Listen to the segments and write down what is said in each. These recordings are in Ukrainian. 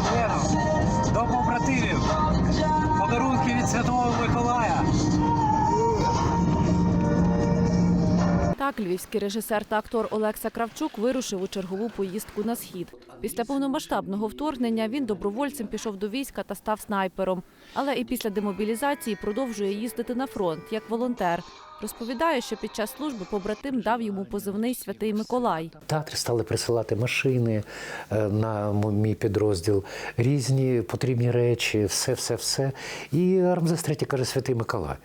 Євгеном, до побратимів. Подарунки від Святого Миколая. Так, львівський режисер та актор Олекса Кравчук вирушив у чергову поїздку на схід. Після повномасштабного вторгнення він добровольцем пішов до війська та став снайпером. Але і після демобілізації продовжує їздити на фронт як волонтер. Розповідає, що під час служби побратим дав йому позивний Святий Миколай. Театри стали присилати машини е, на мій підрозділ, різні потрібні речі, все, все, все. І Рамзес III каже Святий Миколай.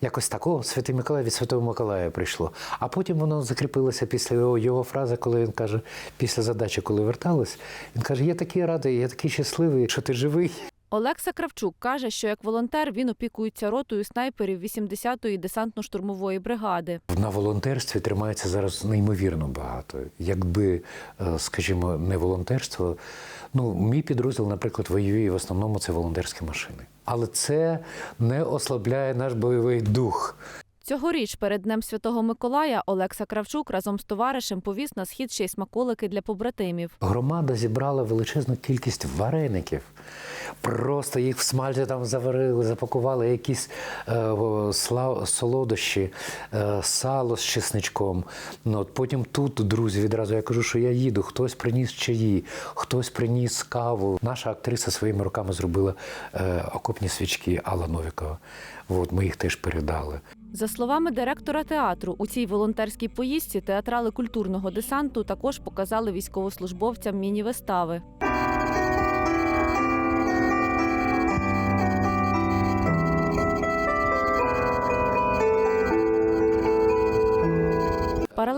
Якось так, о, Святий Миколай від Святого Миколая прийшло. А потім воно закріпилося після його, його фрази, коли він каже, після задачі, коли вертались, він каже: Я такий радий, я такий щасливий, що ти живий. Олекса Кравчук каже, що як волонтер він опікується ротою снайперів 80-ї десантно-штурмової бригади. На волонтерстві тримається зараз неймовірно багато. Якби, е, скажімо, не волонтерство, ну мій підрозділ, наприклад, воює в основному це волонтерські машини. Але це не ослабляє наш бойовий дух. Цьогоріч перед Днем Святого Миколая Олекса Кравчук разом з товаришем повіз на схід ще й смаколики для побратимів. Громада зібрала величезну кількість вареників. Просто їх в смальті там заварили, запакували якісь е, солодощі, е, сало з чесничком. Ну, от потім тут друзі відразу я кажу, що я їду. Хтось приніс чаї, хтось приніс каву. Наша актриса своїми руками зробила е, окопні свічки Алла Новікова. От ми їх теж передали. За словами директора театру, у цій волонтерській поїздці театрали культурного десанту також показали військовослужбовцям міні-вистави.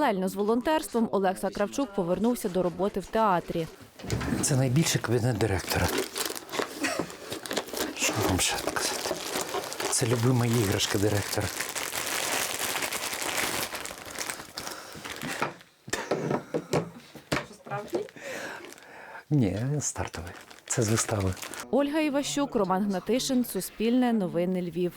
Паралельно з волонтерством Олекса Кравчук повернувся до роботи в театрі. Це найбільший кабінет директора. Що вам ще сказати? Це любима іграшка директора. Ні, стартовий. Це з вистави. Ольга Іващук, Роман Гнатишин, Суспільне, Новини Львів.